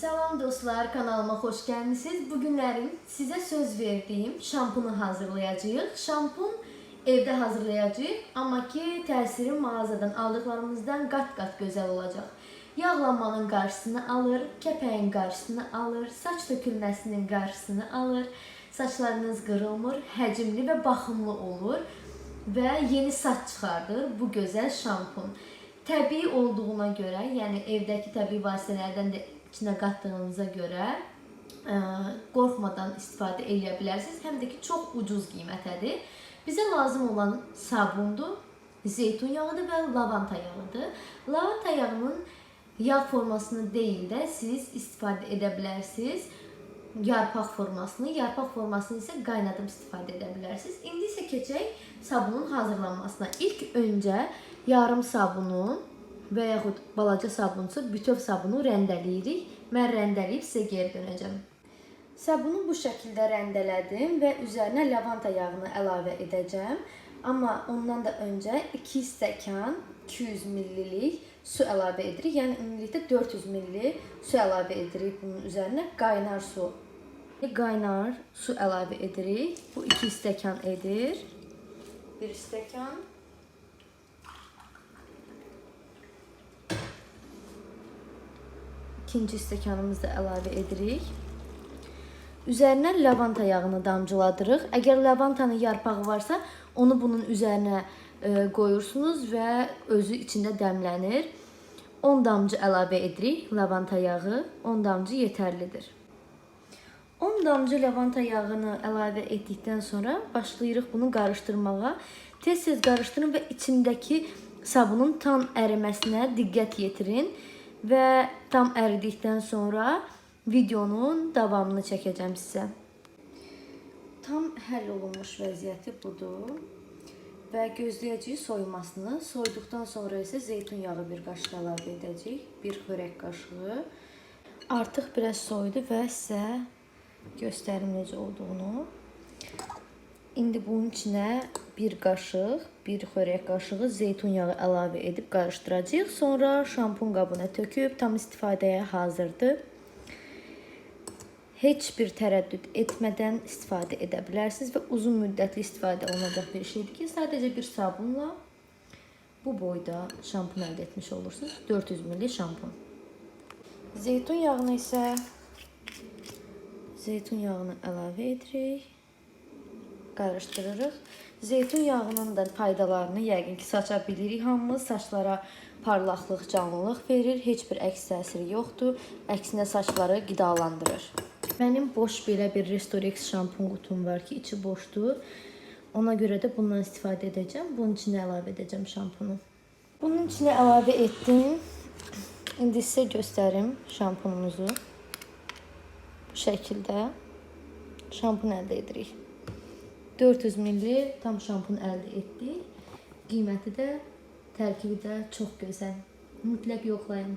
Salam dostlar, kanalıma xoş gəlmisiniz. Bu günlərim sizə söz verdiyim şampunu hazırlayacağıq. Şampun evdə hazırlayacağıq, amma ki təsiri mağazadan aldıqlarımızdan qat-qat gözəl olacaq. Yağlanmanın qarşısını alır, kəpəyin qarşısını alır, saç tökülməsinin qarşısını alır. Saçlarınız qırılmır, həcmli və baxımlı olur və yeni saç çıxardır bu gözəl şampun. Təbii olduğuna görə, yəni evdəki təbii vasitələrdən də içinə qatdığınıza görə ə, qorxmadan istifadə edə bilərsiniz. Həm də ki çox ucuz qiymətədir. Bizə lazım olan sabundur, zeytun yağıdır və lavanta yağıdır. Lavanta yağının yağ formasını deyil də siz istifadə edə bilərsiniz. Formasını, yarpaq formasını isə qaynadıb istifadə edə bilərsiniz. İndi isə keçək sabunun hazırlanmasına. İlk öncə yarım sabunu və yaxud balaca sabunsa bütöv sabunu rəndələyirik. Mən rəndələyib sizə geri dönəcəm. Sabunu bu şəkildə rəndələdim və üzərinə lavanta yağını əlavə edəcəm. Amma ondan da öncə 2 stəkan 200 ml su əlavə edirik. Yəni ümumilikdə 400 ml su əlavə edirik bunun üzərinə qaynar su. Qaynar su əlavə edirik. Bu 2 stəkan edir. 1 stəkan İkinci stəkanımızı əlavə edirik. Üzərinə lavanta yağını damcıladırıq. Əgər lavantanın yarpağı varsa, onu bunun üzərinə e, qoyursunuz və özü içində dəmlənir. 10 damcı əlavə edirik lavanta yağı. 10 damcı yetərlidir. 10 damcı lavanta yağını əlavə etdikdən sonra başlayırıq bunu qarışdırmağa. Tez-tez qarışdırın və içindəki sabunun tam əriməsinə diqqət yetirin və tam əridikdən sonra videonun davamını çəkəcəm sizə. Tam həll olunmuş vəziyyəti budur. Və gözləyəcəyik soyumasını. Soyduqdan sonra isə zeytun yağı bir qaşıq əlavə edəcəyik. Bir xörək qaşığı. Artıq biraz soyudu və sizə göstərim necə olduğunu. İndi bunun içinə bir qaşıq, bir xörək qaşığı zeytun yağı əlavə edib qarışdıracağıq. Sonra şampun qabına töküb tam istifadəyə hazırdır. Heç bir tərəddüd etmədən istifadə edə bilərsiniz və uzun müddətli istifadə olunacaq bir şeydir ki, sadəcə bir sabunla bu boyda şampun əldə etmiş olursunuz. 400 ml şampun. Zeytun yağını isə zeytun yağını əlavə edirik. Qarışdırırıq. Zeytun yağının da faydalarını yəqin ki, saça bilirik hamımız. Saçlara parlaqlıq, canlılıq verir. Heç bir əks təsiri yoxdur. Əksinə saçları qidalandırır. Mənim boş belə bir Restorex şampun qutum var ki, içi boşdur. Ona görə də bundan istifadə edəcəm. Bunun içinə əlavə edəcəm şampunu. Bunun içinə əlavə etdim. İndi sizə göstərim şampunumuzu. Bu şəkildə şampun əldə edirik. 400 ml tam şampun əldə etdik. Qiyməti də, tərkibi də çox gözəl. Mütləq yoxlayın.